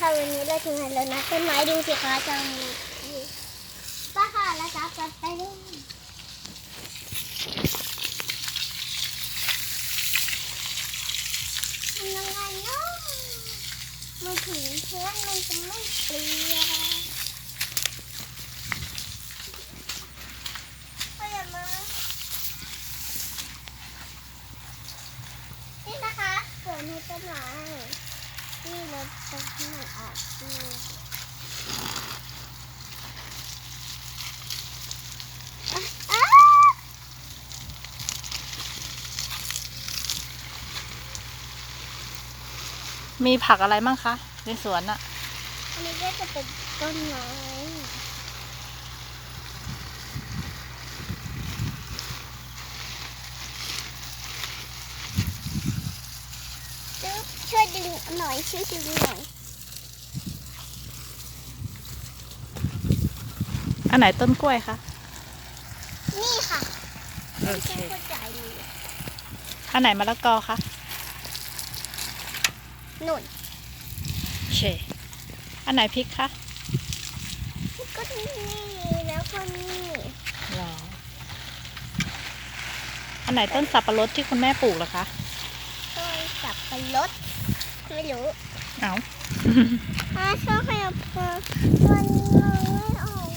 ค่ะวันนี้เราถึงไหนแล้วนะต้นไม้ดูสิคะจังป้าค่ะแล้วจับกันไปเลยทำยังไงเนาะมันถึงเพื่อนมันจะไม่เปลี่ยนไปอย่ามานี่นะคะสวนให้ต้นไม้ นี่รถตรงที่มันออกดูอะอะมีผักอะไรมั่งคะ ในสวนอะอันนี้ก็จะเป็นต้นไม้จึ๊บช่วย ดึงหน่อยช่วยดึงหน่อย อันไหนต้นกล้วยคะ นี่ค่ะโอไม่เคใช่เข้าใจเลยอันไหนมะละกอคะหนุนโอเค อันไหนพริกคะก็นี่แล้วก็นี่รอ อันไหนต้นสับปะรดที่คุณแม่ปลูกเหรอคะ ต้นสับปะรด ไม่รู้เอาอาชอบขยับตัวมันมองไม่ออก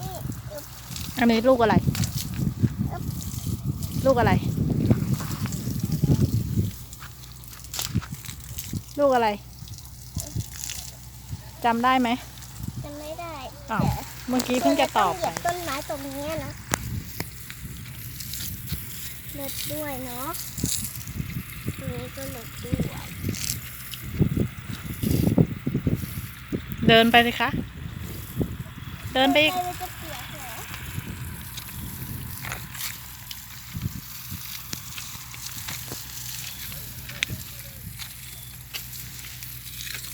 นี่อันนี้ลูกอะไร ลูกอะไร ลูกอะไรจำได้ไหมจะไม่ได้อ้าวเมื่อกี้เพิ่งจะตอบเหไปยียบต้นไม้ตรงนี้นะเล็ดด้วยเนาะตรง นี้ก็เล็ดด้วย เดินไปเลยคะ เดินไปอีกมีรอ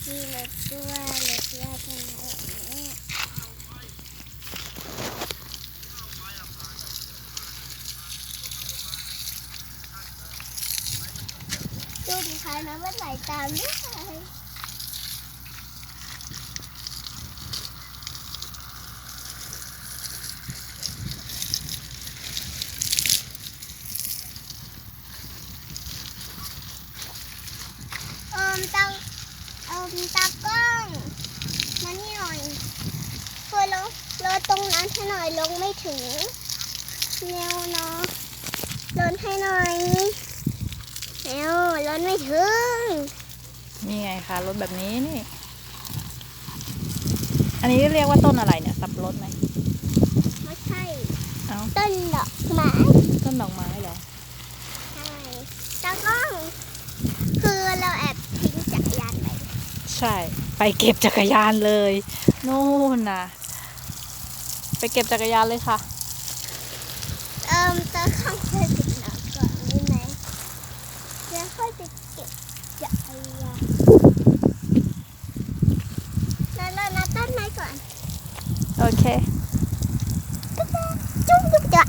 มีเล็ดด้วยเล็ดด้วยตรงนี้ ดูดิ คะน้ำมันไหลตามด้วยเอิมตาเอิมตากล้องมานี่หน่อยช่วยลงรถตรงนั้นให้หน่อยลงไม่ถึงเร็วเนาะลนให้หน่อย เร็วลนไม่ถึง นี่ไงคะรถแบบนี้นี่ อันนี้เรียกว่าต้นอะไรเนี่ย สับปะรดไหมไม่ใช่ เอ้าต้นดอกไม้ต้นดอกไม้เหรอ ใช่ตากล้อง คือเราแอบทิ้งจักรยานไปใช่ ไปเก็บจักรยานเลยนู่นนะไปเก็บจักรยานเลยค่ะ เอิมตากล้อง ก่อน โอเคจุ๊บจุ๊บจุ๊บ